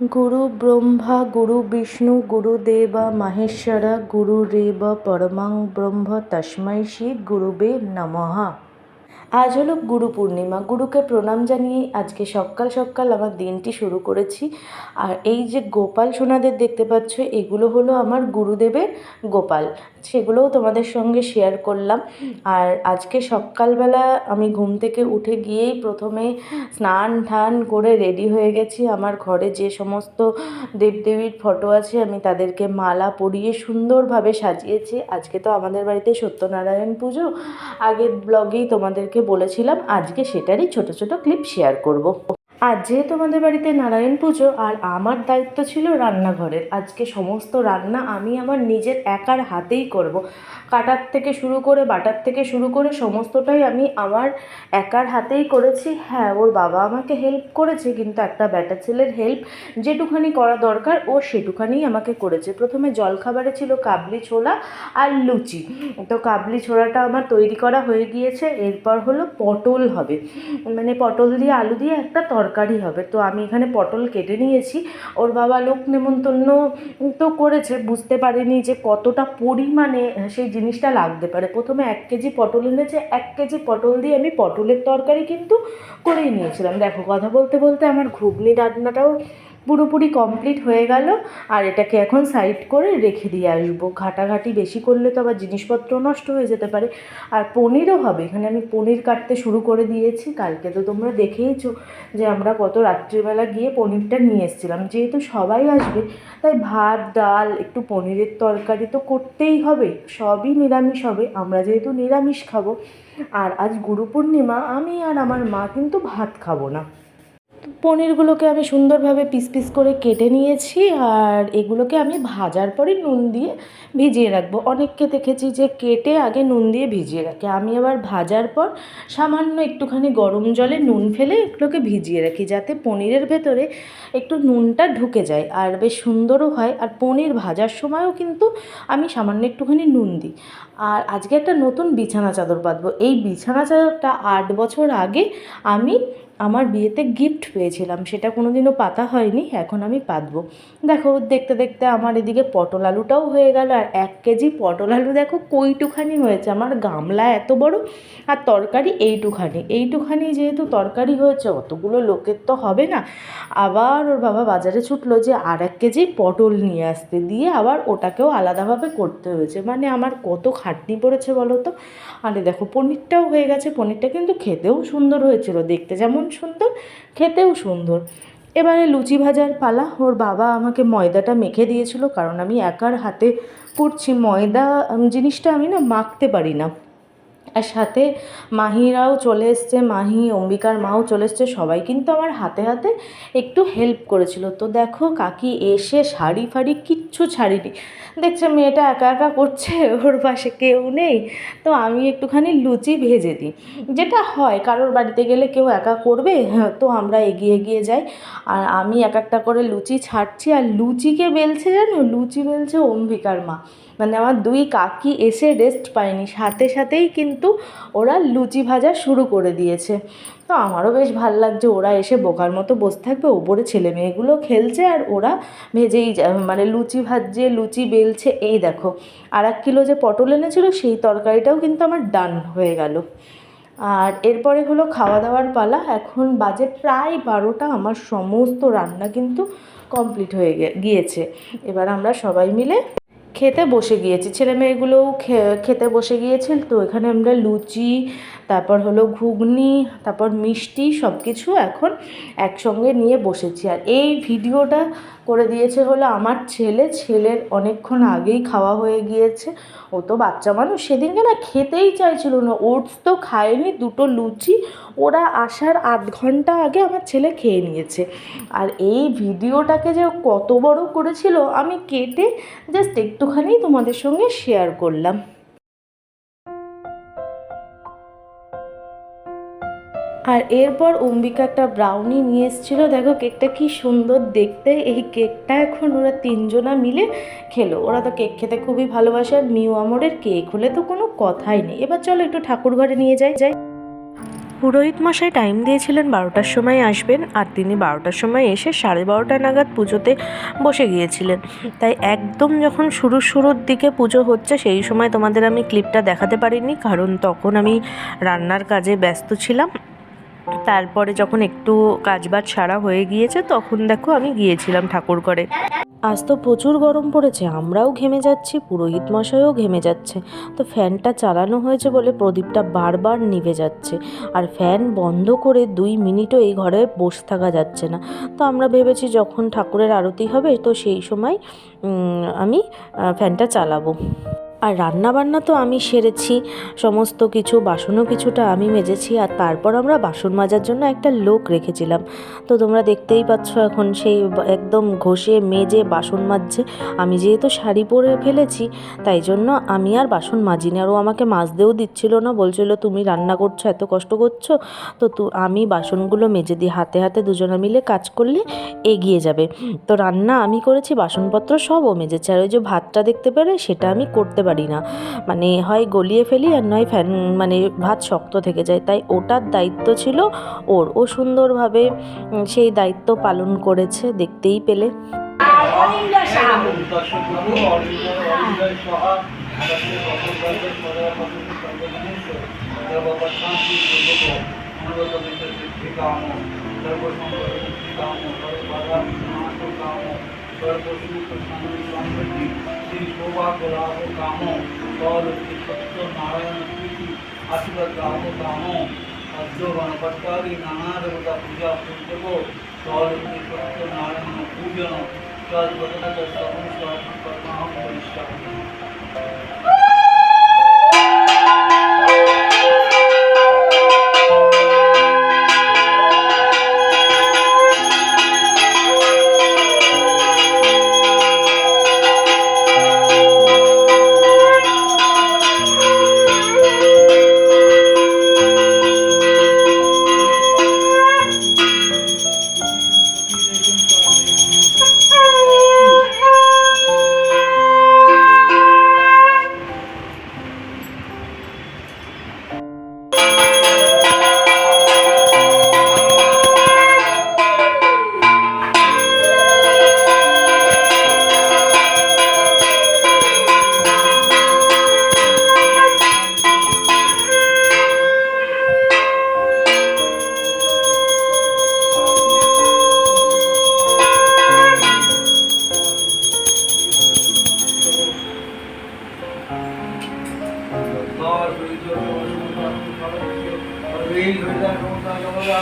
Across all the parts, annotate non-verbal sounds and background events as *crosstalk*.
গুরু ব্রহ্মা গুরু বিষ্ণু গুরুদেবা মাহেশ্বরা গুরুরেব পরমাং ব্রহ্ম তস্মৈ শ্রী গুরুবে নমঃ। আজ হলো গুরু পূর্ণিমা। গুরুকে প্রণাম জানিয়ে আজকে সকাল সকাল আমার দিনটি শুরু করেছি। আর এই যে গোপাল সোনাদের দেখতে পাচ্ছ, এগুলো হলো আমার গুরুদেবের গোপাল। সেগুলোও তোমাদের সঙ্গে শেয়ার করলাম। আর আজকে সকালবেলা আমি ঘুম থেকে উঠে গিয়েই প্রথমে স্নান টান করে রেডি হয়ে গেছি। আমার ঘরে যে সমস্ত দেবদেবীর ফটো আছে, আমি তাদেরকে মালা পরিয়ে সুন্দরভাবে সাজিয়েছি। আজকে তো আমাদের বাড়িতে সত্যনারায়ণ পুজো। আগের ব্লগেই তোমাদেরকে বলেছিলাম আজকে সেটারই ছোট ছোট ক্লিপ শেয়ার করব। আজ যেহেতু আমাদের বাড়িতে নারায়ণ পুজো আর আমার দায়িত্ব ছিল রান্নাঘরের, আজকে সমস্ত রান্না আমি আমার নিজের একার হাতেই করব। কাটার থেকে শুরু করে বাটার থেকে শুরু করে সমস্তটাই আমি আমার একার হাতেই করেছি। হ্যাঁ ওর বাবা আমাকে হেল্প করেছে, কিন্তু একটা ব্যাটা ছেলের হেল্প যেটুখানি করা দরকার, ও সেটুখানিই আমাকে করেছে। প্রথমে জলখাবারে ছিল কাবলি ছোলা আর লুচি। তো কাবলি ছোলাটা আমার তৈরি করা হয়ে গিয়েছে, এরপর হলো পটল হবে। মানে পটল দিয়ে আলু দিয়ে একটা তরকারি হবে। তো আমি এখানে পটল কেটে নিয়েছি। ওর বাবা লোক নেমন্তন্ন তো করেছে, বুঝতে পারিনি যে কতটা পরিমাণে সেই জিনিসটা লাগতে পারে। প্রথমে এক কেজি পটল এনেছে, এক কেজি পটল দিয়ে আমি পটলের তরকারি কিন্তু করেই নিয়েছিলাম। দেখো, কথা বলতে বলতে আমার ঘুগনি রান্নাটাও পুরোপুরি কমপ্লিট হয়ে গেল, আর এটাকে এখন সাইড করে রেখে দিয়ে আসব। ঘাটাঘাটি বেশি করলে তো আবার জিনিসপত্র নষ্ট হয়ে যেতে পারে। আর পনিরও হবে, এখানে আমি পনির কাটতে শুরু করে দিয়েছি। কালকে তো তোমরা দেখেইছো যে আমরা কত রাত্রিবেলা গিয়ে পনিরটা নিয়ে এসেছিলাম। যেহেতু সবাই আসবে, তাই ভাত, ডাল, একটু পনিরের তরকারি তো করতেই হবে। সবই নিরামিষ হবে, আমরা যেহেতু নিরামিষ খাব। আর আজ গুরু পূর্ণিমা আমি আর আমার মা কিন্তু ভাত খাব না। পনিরগুলোকে আমি সুন্দরভাবে পিস পিস করে কেটে নিয়েছি আর এগুলোকে আমি ভাজার পরে নুন দিয়ে ভিজিয়ে রাখব। অনেককে দেখেছি যে কেটে আগে নুন দিয়ে ভিজিয়ে রাখে। আমি আবার ভাজার পর সামান্য একটুখানি গরম জলে নুন ফেলে এগুলোকে ভিজিয়ে রাখি যাতে পনিরের ভেতরে একটু নুনটা ঢুকে যায় আর বেশ সুন্দরও হয়। আর পনির ভাজার সময়ও কিন্তু আমি সামান্য একটুখানি নুন দিই। আর আজকে একটা নতুন বিছানা চাদর পাতবো এই বিছানা চাদরটা আট বছর আগে আমি আমার বিয়েতে গিফট পেয়েছিলাম, সেটা কোনো দিনও পাতা হয়নি, এখন আমি পাতবো। দেখো, দেখতে দেখতে আমার এদিকে পটল আলুটাও হয়ে গেল, আর এক কেজি পটল আলু দেখো কইটুখানি হয়েছে। আমার গামলা এত বড়, আর তরকারি এইটুখানি। এইটুখানি যেহেতু তরকারি হয়েছে, অতগুলো লোকের তো হবে না। আবার ওর বাবা বাজারে ছুটলো যে, আর এক কেজি পটল নিয়ে আসতে। দিয়ে আবার ওটাকেও আলাদাভাবে করতে হয়েছে। মানে আমার কত খাটনি পড়েছে বলো তো? আরে দেখো, পনিরটাও হয়ে গেছে। পনিরটা কিন্তু খেতেও সুন্দর হয়েছিল, দেখতে যেমন সুন্দর, খেতেও সুন্দর। এবারে লুচি ভাজার পালা, ওর বাবা আমাকে ময়দাটা মেখে দিয়েছিল, কারণ আমি একার হাতে করছি ময়দা জিনিসটা আমি না মাখতে পারি না। আর সাথে মাহিরাও চলে এসছে মাহি অম্বিকার মাও চলে এসছে সবাই কিন্তু আমার হাতে হাতে একটু হেল্প করেছিল। তো দেখো কাকি এসে শাড়ি ফাড়ি কিচ্ছু ছাড়িনি। দেখছে মেয়েটা একা একা করছে ওর পাশে কেউ নেই। তো আমি একটুখানি লুচি ভেজে দিই। যেটা হয় কারোর বাড়িতে গেলে কেউ একা করবে হ্যাঁ, তো আমরা এগিয়ে এগিয়ে যাই। আর আমি এক একটা করে লুচি ছাড়ছি আর লুচিকে বেলছে জানো? লুচি বেলছে অম্বিকার মা। মানে আমার দুই কাকি এসে রেস্ট পায়নি। সাথে সাথেই কিন্তু ওরা লুচি ভাজা শুরু করে দিয়েছে। তো আমারও বেশ ভালো লাগছে, ওরা এসে বোকার মতো বসে থাকবে, ওপরে ছেলে মেয়েগুলো খেলছে আর ওরা ভেজেই মানে লুচি ভাজছে, লুচি বেলছে, এই দেখো। আর এক কিলো যে পটল এনেছিল, সেই তরকারিটাও কিন্তু আমার ডান হয়ে গেল। আর এরপরে হলো খাওয়া দাওয়ার পালা। এখন বাজে প্রায় বারোটা, আমার সমস্ত রান্না কিন্তু কমপ্লিট হয়ে গিয়েছে। এবার আমরা সবাই মিলে খেতে বসে গিয়েছি। ছেলে মেয়েগুলোও খেতে বসে গিয়েছে তো এখানে আমরা লুচি তারপর হলো ঘুগনি, তারপর মিষ্টি সব কিছু এখন একসঙ্গে নিয়ে বসেছি। আর এই ভিডিওটা করে দিয়েছে হলো আমার ছেলে। ছেলের অনেকক্ষণ আগেই খাওয়া হয়ে গিয়েছে। ও তো বাচ্চা মানুষ, সেদিনকে না খেতেই চাইছিল না। ওটস তো খায়নি, দুটো লুচি। ওরা আসার আধ ঘণ্টা আগে আমার ছেলে খেয়ে নিয়েছে। আর এই ভিডিওটাকে যে কত বড় করেছিল, আমি কেটে জাস্ট একটুখানি তোমাদের সঙ্গে শেয়ার করলাম। আর এরপর অম্বিকা একটা ব্রাউনি নিয়ে এসেছিল। দেখো কেকটা কি সুন্দর দেখতে। এই কেকটা এখন ওরা তিনজনা মিলে খেলো। ওরা তো কেক খেতে খুবই ভালোবাসে আর মিউ আমরের কেক হলে তো কোনো কথাই নেই। এবার চলো একটু ঠাকুর ঘরে নিয়ে যাই যাই। পুরোহিত মশাই টাইম দিয়েছিলেন বারোটার সময় আসবেন আর তিনি বারোটার সময় এসে সাড়ে বারোটা নাগাদ পুজোতে বসে গিয়েছিলেন। তাই একদম যখন শুরু শুরুর দিকে পুজো হচ্ছে সেই সময় তোমাদের আমি ক্লিপটা দেখাতে পারিনি, কারণ তখন আমি রান্নার কাজে ব্যস্ত ছিলাম। তারপরে যখন একটু কাজবাজ সারা হয়ে গিয়েছে, তখন দেখো আমি গিয়েছিলাম ঠাকুর ঘরে। আজ তো প্রচুর গরম পড়েছে, আমরাও ঘেমে যাচ্ছি, পুরোহিত মশাইও ঘেমে যাচ্ছে। তো ফ্যানটা চালানো হয়েছে বলে প্রদীপটা বারবার নিভে যাচ্ছে। আর ফ্যান বন্ধ করে দুই মিনিটও এই ঘরে বসে থাকা যাচ্ছে না। তো আমরা ভেবেছি যখন ঠাকুরের আরতি হবে, তো সেই সময় আমি ফ্যানটা চালাবো। আর রান্না বান্না তো আমি সেরেছি। সমস্ত কিছু, বাসনও কিছুটা আমি মেজেছি আর তারপর আমরা বাসন মাজার জন্য একটা লোক রেখেছিলাম। তো তোমরা দেখতেই পাচ্ছ এখন সেই একদম ঘষে, মেজে, বাসন মাজছে। আমি যেহেতু শাড়ি পরে ফেলেছি, তাই জন্য আমি আর বাসন মাজিনি। আর ও আমাকে মাজতেও দিচ্ছিল না, বলছিল, তুমি রান্না করছ, এত কষ্ট করছ? তো আমি বাসনগুলো মেজে দিই। হাতে হাতে দুজনে মিলে কাজ করলে এগিয়ে যাবে। তো রান্না আমি করেছি, বাসনপত্র সব ও মেজেছে। আর ওই যে ভাতটা দেখতে পেরে সেটা আমি করতে পারি না। মানে হয় গলিয়ে ফেলি আর নয় ফ্যান মানে ভাত শক্ত থেকে যায়। তাই ওটার দায়িত্ব ছিল ওর। ও সুন্দরভাবে সেই দায়িত্ব পালন করেছে দেখতেই পেলে। श्री शोभा गुलाबो कामो और उसके सत्य नारायण की आशीर्वाद लाभ कामो और जो गणपटकारी नाना देवता पूजा पूजते को और उसके सत्य नारायण, पूजन तद परिष्कार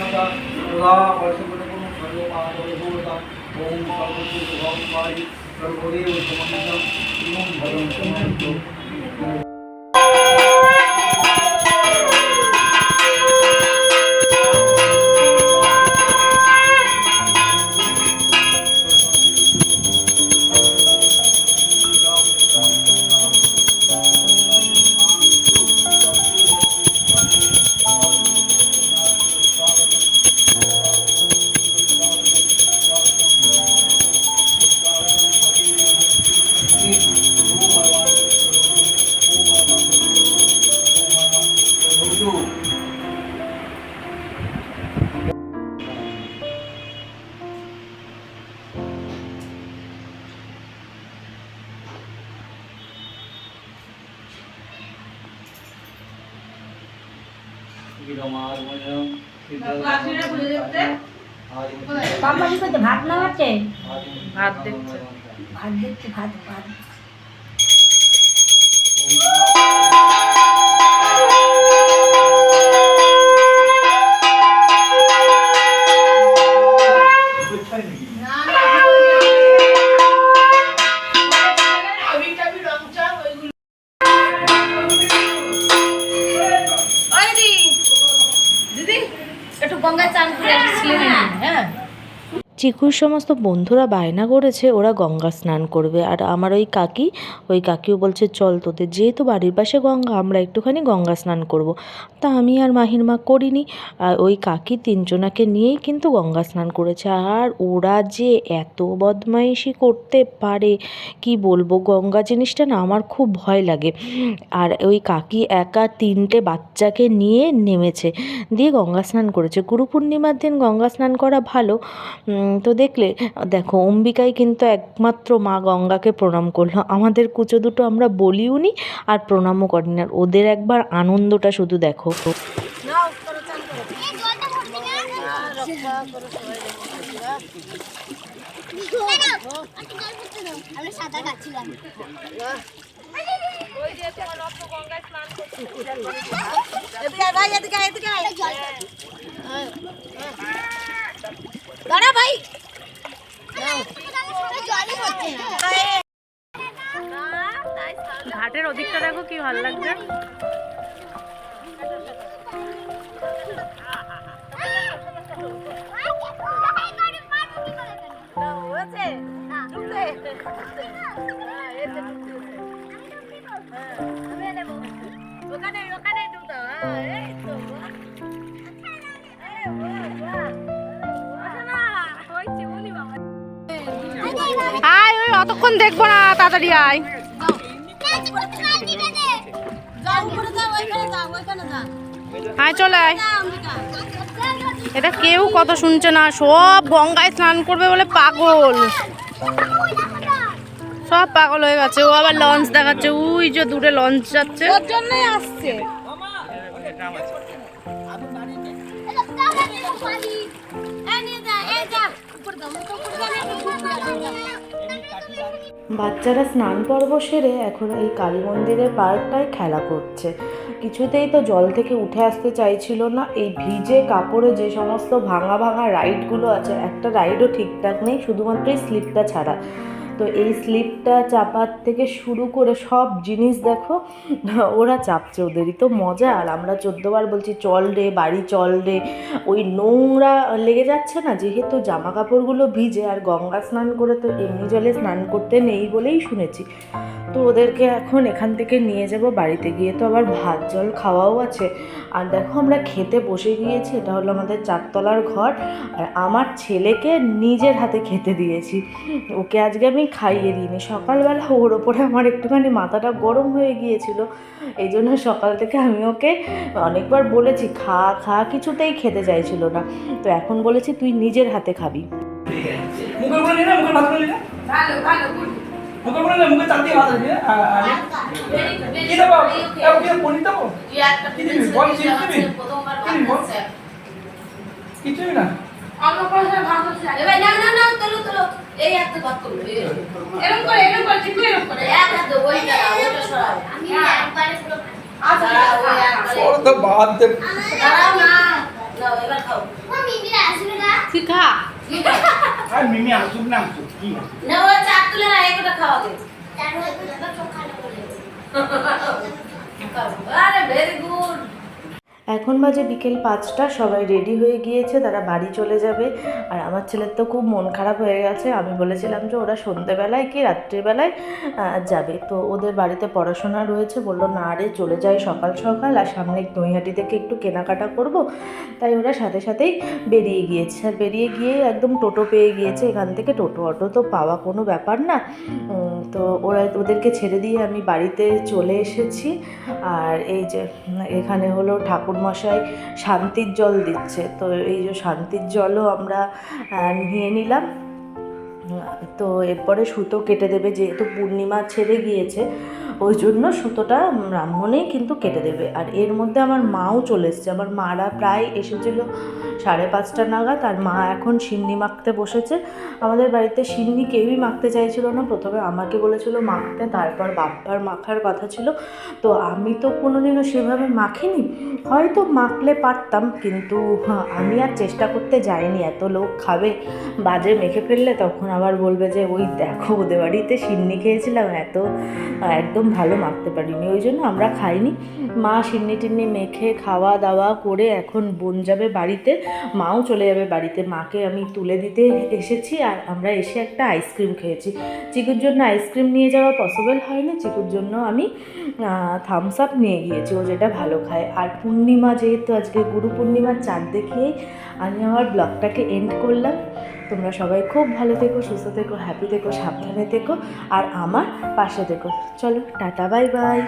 नमः सदा वर्षपुरकं सर्वमागमभूताम् ॐ सर्वभूतभावाय सर्वदेव समन्वितं इमं भवन्तु বাম্বাজি করতে ভাত নামাচ্ছে ভাত দেখছে ভাত দেখছে ভাত। ভাত গঙ্গা চান করে আসছিলেন হ্যাঁ চিকুর সমস্ত বন্ধুরা বায়না করেছে, ওরা গঙ্গা স্নান করবে। আর আমার ওই কাকি, ওই কাকিও বলছে, চল তোদের, যেহেতু বাড়ির পাশে গঙ্গা, আমরা একটুখানি গঙ্গা স্নান করব। তা আমি আর মাহির মা করিনি। আর ওই কাকি তিনজনাকে নিয়েই কিন্তু গঙ্গা স্নান করেছে। আর ওরা যে এত বদমাইশি করতে পারে, কি বলব, গঙ্গা জিনিসটা না আমার খুব ভয় লাগে। আর ওই কাকি একা তিনটে বাচ্চাকে নিয়ে নেমেছে, দিয়ে গঙ্গা স্নান করেছে। গুরু পূর্ণিমার দিন গঙ্গা স্নান করা ভালো। তো দেখলে, দেখো, অম্বিকাই কিন্তু একমাত্র মা গঙ্গাকে প্রণাম করল। আমাদের কুচো দুটো আমরা বলিও নি আর প্রণামও করি না ওদের একবার আনন্দটা শুধু দেখো। আমরা সাঁতার কাটছিলাম দাঁড়া ভাই। ঘাটের ওদিকটা দেখো কি ভালো লাগছে। আয় ওই দেখব না তাড়াতাড়ি আয়। আয় চলে আয়। এটা কেউ কত শুনছে না সব গঙ্গায় স্নান করবে বলে পাগল। সব পাগল হয়ে গেছে ও আবার লঞ্চ দেখাচ্ছে ওই যে দূরে লঞ্চ যাচ্ছে। ওর জন্যই আসছে। বাচ্চারা স্নান পর্ব সেরে এখন এই কালী মন্দিরের পার্কটায় খেলা করছে। কিছুতেই তো জল থেকে উঠে আসতে চাইছিল না। এই ভিজে কাপড়ে যে সমস্ত ভাঙা ভাঙা রাইডগুলো আছে, একটা রাইডও ঠিকঠাক নেই, শুধুমাত্র এই স্লিপটা ছাড়া। তো এই স্লিপটা চাপার থেকে শুরু করে সব জিনিস দেখো, ওরা চাপছে ওদেরই। তো মজা, আর আমরা চোদ্দোবার বলছি, চল রে, বাড়ি চল রে। ওই নোংরা লেগে যাচ্ছে না, যেহেতু জামা কাপড়গুলো ভিজে, আর গঙ্গা স্নান করে তো এমনি জলে স্নান করতে নেই বলেই শুনেছি। তো ওদেরকে এখন এখান থেকে নিয়ে যাব। বাড়িতে গিয়ে তো আবার ভাত জল খাওয়াও আছে। আর দেখো আমরা খেতে বসে গিয়েছি এটা হলো আমাদের চারতলার ঘর। আর আমার ছেলেকে নিজের হাতে খেতে দিয়েছি। ওকে আজকে আমি খাইয়ে দিইনি। সকালবেলা ওর ওপরে আমার একটুখানি মাথাটা গরম হয়ে গিয়েছিল। এই জন্য সকাল থেকে আমি ওকে অনেকবার বলেছি খা খা। কিছুতেই খেতে চাইছিল না। তো এখন বলেছি তুই নিজের হাতে খাবি। মুখের উপরে নিয়ে না মুখের ভাত করে নিয়ে মুখের উপরে নিয়ে মুখে চাপ দিয়ে ভাত আছে কি দেবো? এ, ওকে পনির দেবো? কি দিবি? বল কি দিবি? কি দিবি বল? কিছুই না। না না না তোলো তোলো। এই একটা ভাত করল এরকম করে এরকম করে ঠিক এরকম করে। এক হাত ওইটা ওইটা সরাও। আমি একবারে পুরো আচ্ছা ওই একবারে ওর তো ভাত দে। দাঁড়াও না এবার খাও। মামি মিরা আসবে না। খা আর মিমি আসুক না আসুক কি না ও চাপ তুলে না একটা *laughs* খাওয়া দে তারপর একবার চোখা করে আরে ভেরি গুড এখন বাজে বিকেল পাঁচটা, সবাই রেডি হয়ে গিয়েছে, তারা বাড়ি চলে যাবে। আর আমার ছেলের তো খুব মন খারাপ হয়ে গেছে। আমি বলেছিলাম যে ওরা সন্ধেবেলায় কি রাত্রিবেলায় যাবে। তো ওদের বাড়িতে পড়াশোনা রয়েছে। বলল, না রে, চলে যাই সকাল সকাল। আর সামনে নৈহাটি থেকে একটু কেনাকাটা করব। তাই ওরা সাথে সাথেই বেরিয়ে গিয়েছে। আর বেরিয়ে গিয়ে একদম টোটো পেয়ে গিয়েছে। এখান থেকে টোটো অটো তো পাওয়া কোনো ব্যাপার না। তো ওরা ওদেরকে ছেড়ে দিয়ে আমি বাড়িতে চলে এসেছি। আর এই যে এখানে হলো ঠাকুরমশাই শান্তির জল দিচ্ছে। তো এই যে শান্তির জলও আমরা নিয়ে নিলাম। তো এরপরে সুতো কেটে দেবে, যেহেতু পূর্ণিমা ছেড়ে গিয়েছে ওই জন্য সুতোটা ব্রাহ্মণেই কিন্তু কেটে দেবে। আর এর মধ্যে আমার মাও চলে এসছে। আমার মারা প্রায় এসেছিল সাড়ে পাঁচটা নাগাদ আর মা এখন সিন্নি মাখতে বসেছে। আমাদের বাড়িতে সিন্নি কেউই মাখতে চাইছিল না। প্রথমে আমাকে বলেছিল মাখতে, তারপর বাপ্পার মাখার কথা ছিল। তো আমি তো কোনোদিনও সেভাবে মাখিনি। হয়তো মাখলে পারতাম, কিন্তু আমি আর চেষ্টা করতে যাইনি। এত লোক খাবে, বাজে মেখে ফেললে তখন আবার বলবে যে, ওই দেখো, ওদের বাড়িতে সিন্নি খেয়েছিলাম, এত একদম ভালো মাখতে পারিনি, ওই জন্য আমরা খাইনি। মা সিন্নি টিন্নি মেখে খাওয়া দাওয়া করে এখন বোন যাবে বাড়িতে, মাও চলে যাবে বাড়িতে। মাকে আমি তুলে দিতে এসেছি আর আমরা এসে একটা আইসক্রিম খেয়েছি। চিকুর জন্য আইসক্রিম নিয়ে যাওয়া পসিবল হয়নি, চিকুর জন্য আমি থামস আপ নিয়ে গিয়েছি, ও যেটা ভালো খায়। আর পূর্ণিমা যেহেতু আজকে গুরু পূর্ণিমার চাঁদ দেখিয়েই আমি আমার ব্লগটাকে এন্ড করলাম। তোমরা সবাই খুব ভালো থেকো, সুস্থ থেকো হ্যাপি থেকো, সাবধানে থেকো, আর আমার পাশে থেকো। চলো, টাটা বাই বাই